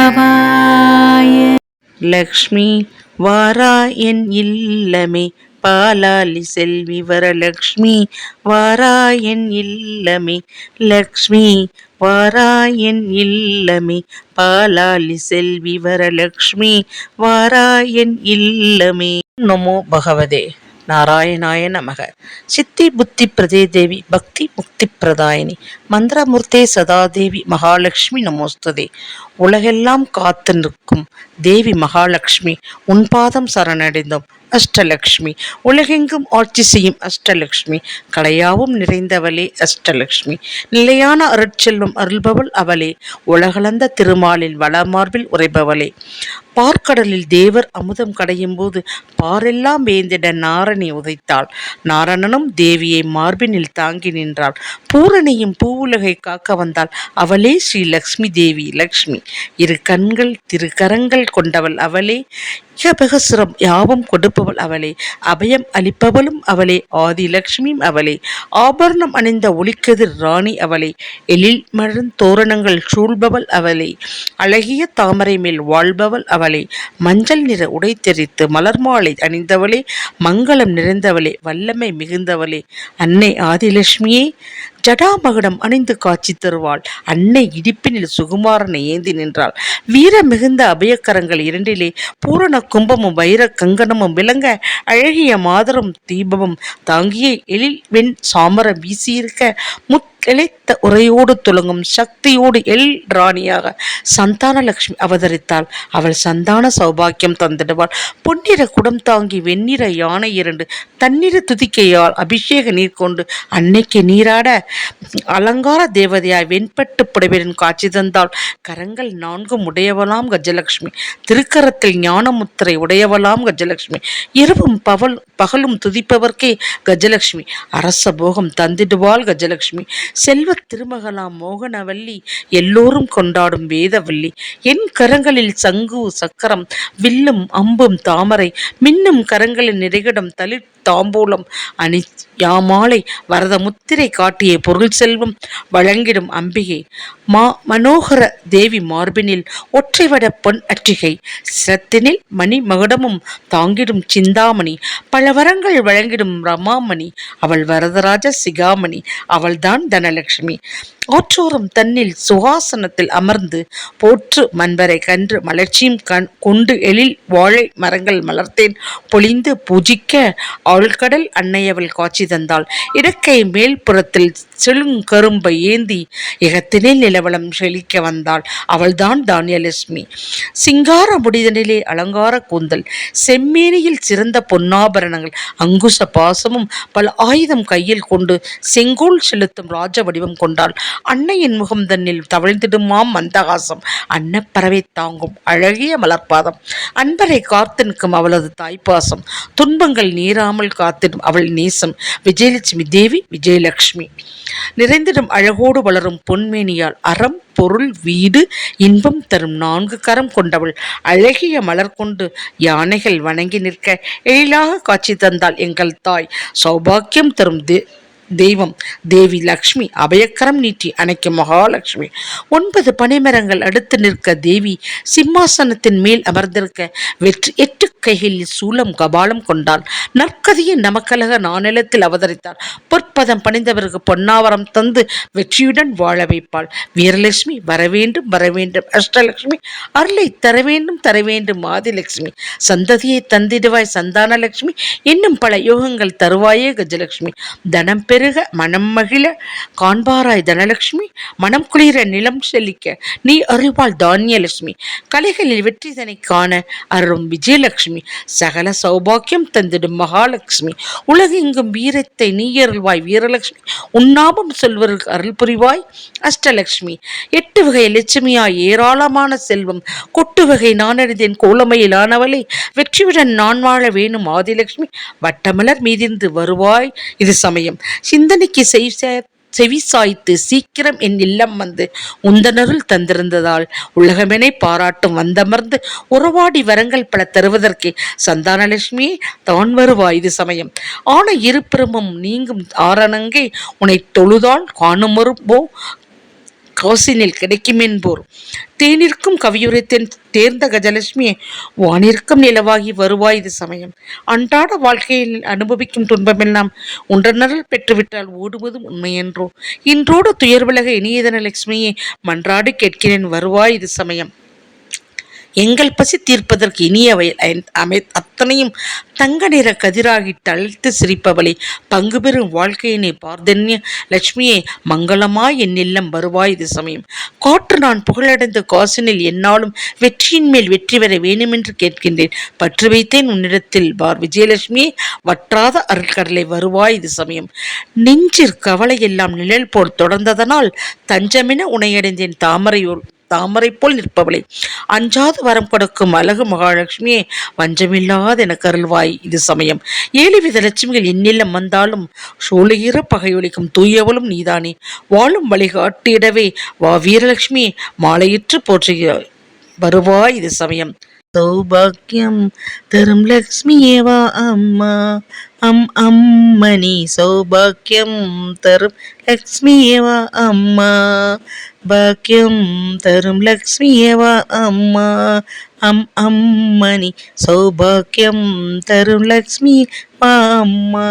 சரவணபவாய லக்ஷ்மி வாரா என் இல்லமே பாலாலி செல்வி வரலக்ஷ்மி வாரா என் இல்லமே. லக்ஷ்மி வாரா என் இல்லமே பாலாலி செல்வி வரலக்ஷ்மி வாரா என் இல்லமே. நமோ பகவதே. நாராயணாய நமக. சித்தி புத்தி பிரதே தேவி பக்தி முக்தி பிரதாயினி. மந்திரமூர்த்தே சதாதேவி மகாலட்சுமி நமோஸ்துதே. உலகெல்லாம் காத்து நிற்கும் தேவி மகாலட்சுமி உன் பாதம் சரணடைந்தோம் அஷ்டலக்ஷ்மி. உலகெங்கும் ஆட்சி செய்யும் அஷ்டலக்ஷ்மி கலையாவும் நிறைந்தவளே அஷ்டலக்ஷ்மி. நிலையான அருட்செல்வம் அருள்பவள் அவளே. உலகளந்த திருமாலில் வளமார்பில் உரைபவளே பார்க்கடலில் தேவர் அமுதம் கடையும் போது பாரெல்லாம் வேந்திட நாரணி உதைத்தாள். நாரணனும் தேவியை மார்பினில் தாங்கி நின்றாள். பூரணியும் பூவுலகை காக்க வந்தாள். அவளே ஸ்ரீ லக்ஷ்மி தேவி லக்ஷ்மி. இரு கண்கள் திரு கரங்கள் கொண்டவள் அவளே. இகபகசுரம் யாவும் கொடுப்பவள் அவளே. அபயம் அளிப்பவளும் அவளே. ஆதிலக்ஷ்மியும் அவளே. ஆபரணம் அணிந்த ஒளிக்கதிர் ராணி அவளே. எழில் மலரும் தோரணங்கள் சூழ்பவள் அவளே. அழகிய தாமரை மேல் வாழ்பவள் அவளே. மஞ்சள் நிற உடை தெரித்து மலர் மாலை அணிந்தவளே. மங்களம் நிறைந்தவளே. வல்லமை மிகுந்தவளே. அன்னை ஆதிலட்சுமியே ஜடாமகுடம் அணிந்து காட்சி தருவாள். அன்னை இடிப்பினில் சுகுமாரனை ஏந்தி நின்றாள். வீர மிகுந்த அபயக்கரங்கள் இரண்டிலே பூரண கும்பமும் வைர கங்கணமும் விளங்க அழகிய மாதரும் தீபமும் தாங்கிய எழில் வெண் சாமரம் வீசியிருக்க முத் இழைத்த உரையோடு துளங்கும் சக்தியோடு எல் ராணியாக சந்தானலட்சுமி அவதரித்தாள். அவள் சந்தான சௌபாக்கியம் தந்திடுவாள். பொன்னிற குடம் தாங்கி வெண்ணிற யானை இரண்டு தண்ணீர துதிக்கையால் அபிஷேக நீர் கொண்டு அன்னைக்கு நீராட அலங்கார தேவதையாய் வெண்பட்டு புடவரின் காட்சி தந்தாள். கரங்கள் நான்கும் உடையவளாம் கஜலட்சுமி திருக்கரத்தில் ஞானமுத்திரை உடையவளாம் கஜலட்சுமி இரவும் பவல் பகலும் துதிப்பவர்க்கே கஜலட்சுமி அரச போகம் தந்திடுவாள் கஜலட்சுமி செல்வ திருமகளாம் மோகனவல்லி எல்லோரும் கொண்டாடும் வேதவல்லி. என் கரங்களில் சங்கு சக்கரம் வில்லும் அம்பும் தாமரை மின்னும் கரங்களில் நிறைகடம் தளிர் தாம்பூலம் அணி யாமாலை வரத முத்திரை காட்டிய பொருள் செல்வம் வழங்கிடும் அம்பிகை. மா மனோகர தேவி மார்பினில் ஒற்றைவட பொன் அற்றிகை. சிரத்தினில் மணி மகுடமும் தாங்கிடும் சிந்தாமணி. பல வரங்கள் வழங்கிடும் ரமாமணி. அவள் வரதராஜ சிகாமணி. அவள்தான் தனலட்சுமி. ஆற்றோரம் தன்னில் சுகாசனத்தில் அமர்ந்து போற்று மண்பரை கன்று மலர்ச்சியும் கண் கொண்டு எழில் வாழை மரங்கள் மலர்த்தேன். பொழிந்து பூஜிக்க அவள்கடல் அன்னையவள் காட்சி தந்தாள். இடக்கை மேல்புறத்தில் செழுங்கரும்பை ஏந்தி இகத்தினில் நிலவலம் செழிக்க வந்தாள். அவள்தான் தானியலட்சுமி. சிங்கார முடிதனிலே அலங்கார கூந்தல் செம்மேனியில் சிறந்த பொன்னாபரணங்கள் அங்குச பாசமும் பல ஆயுதம் கையில் கொண்டு செங்கோல் செலுத்தும் ராஜ வடிவம் கொண்டாள். அன்னையின் முகம் தன்னில் தவழ்ந்திடுமாம் மந்தகாசம். அன்னப்பறவை தாங்கும் அழகிய மலர்பாதம். அன்பரை காத்து நிற்கும் அவளது தாய்ப்பாசம். துன்பங்கள் நீராமல் காத்திடும் அவள் நேசம். விஜயலட்சுமி தேவி விஜயலட்சுமி. நிறைந்திடும் அழகோடு வளரும் பொன்மேனியால் அறம் பொருள் வீடு இன்பம் தரும் நான்கு கரம் கொண்டவள். அழகிய மலர் கொண்டு யானைகள் வணங்கி நிற்க எழிலாக காட்சி தந்தாள் எங்கள் தாய். சௌபாக்கியம் தரும் தே தெய்வம் தேவி லக்ஷ்மி அபயக்கரம் நீட்டி அணைக்கும் மகாலட்சுமி. ஒன்பது பனைமரங்கள் அடுத்து நிற்க தேவி சிம்மாசனத்தின் மேல் அமர்ந்திருக்க வெற்றி எட்டு கைகளில் சூலம் கபாலம் கொண்டாள். நற்கதியின் நமக்கலக நானிலத்தில் அவதரித்தாள். பொற்பதம் பணிந்தவருக்கு பொன்னாவரம் தந்து வெற்றியுடன் வாழ வைப்பாள். வீரலட்சுமி வரவேண்டும் வரவேண்டும் அஷ்டலட்சுமி அருளை தர வேண்டும் தர வேண்டும் ஆதிலட்சுமி. சந்ததியை தந்திடுவாய் சந்தானலட்சுமி இன்னும் பல யோகங்கள் தருவாயே கஜலட்சுமி. தனம் பெருக மனம் மகிழ. காண்பாராய் தனலட்சுமி மனம் குளிர நிலம் செழிக்க. நீ அருள்வாள் தானியலட்சுமி கலைகளில் வெற்றி தனை காண அருளும் விஜயலட்சுமி சகல சௌபாக்கியம் தந்திடும் மகாலட்சுமி உலகெங்கும் வீரத்தை நீ அருள்வாய் வீரலட்சுமி உன்னாபம் சொல்வருக்கு அருள் புரிவாய் அஷ்டலட்சுமி எட்டு வகை லட்சுமியாய் ஏராளமான செல்வம். கொட்டு வகை நானறிந்தேன் கோலமையிலானவளை வெற்றியுடன் நான் வாழ வேணும் ஆதிலட்சுமி வட்டமலர் மீதிருந்து வருவாய். இது சமயம். சிந்தனைக்கு செய் செவி சாய்த்து சீக்கிரம் என் இல்லம் வந்து உந்தனருள் தந்திருந்ததால் உலகமெனை பாராட்டும் வந்தமர்ந்து உறவாடி வரங்கள் பல தருவதற்கே சந்தானலட்சுமியே தான் வருவாய் இது சமயம். ஆன இருப்பிரமும் நீங்கும் ஆரணங்கே உன்னை தொழுதால் காணுமருப்போ காசினில் கிடைக்கும் என்போர் தேனிற்கும் கவியுரைத்தேன் தேர்ந்த கஜலட்சுமி வானிற்கும் நிலவாகி வருவாய் இது சமயம். அன்றாட வாழ்க்கையில் அனுபவிக்கும் துன்பமெல்லாம் ஒன்றனரல் பெற்றுவிட்டால் ஓடுவதும் உண்மையென்றோ. இன்றோடு துயர் விலக இனியதன லட்சுமியை மன்றாடி கேட்கிறேன் வருவாய் இது சமயம். எங்கள் பசி தீர்ப்பதற்கு இனியவை அமை அத்தனையும் தங்க நிற கதிராகி தளிர்த்து சிரிப்பவளே பங்கு பெறும் வாழ்க்கையினை பார்தன்ய லட்சுமியே மங்களமாய் என் இல்லம் வருவாய் இது சமயம். காற்று நான் புகழடைந்த காசினில் என்னாலும் வெற்றியின் மேல் வெற்றி பெற வேண்டுமென்று கேட்கின்றேன். பற்று வைத்தேன் உன்னிடத்தில் பார் விஜயலட்சுமியே வற்றாத அருட்கடலை வருவாய் இது சமயம். நெஞ்சிற் கவலை எல்லாம் நிழல் போல் தொடர்ந்ததனால் தஞ்சமென உனையடைந்தேன் தாமரையோர் தாமரை போல் நிற்பவளே. அஞ்சாத வரம் கொடுக்கும் அழகு மகாலட்சுமியே வஞ்சமில்லாத என கருள்வாய் இது சமயம். ஏழு வித லட்சுமிகள் என்னில்லம் வந்தாலும் சோழையிற பகையொலிக்கும் தூயவளும் நீதானே. வாழும் வழிகாட்டிடவே வா வீரலட்சுமி மாலையிற்று போற்றுகிறாய் வருவாய் இது சமயம். சௌபாக்கியம் தரும் லக்ஷ்மியேவா அம்மா. அம் அம்மணி சௌபாக்கியம் தரும் லக்ஷ்மியேவா அம்மா. பாக்கியம் தரும் லக்ஷ்மியேவா அம்மா. அம் அம்மணி சௌபாக்கியம் தரும் லக்ஷ்மி அம்மா.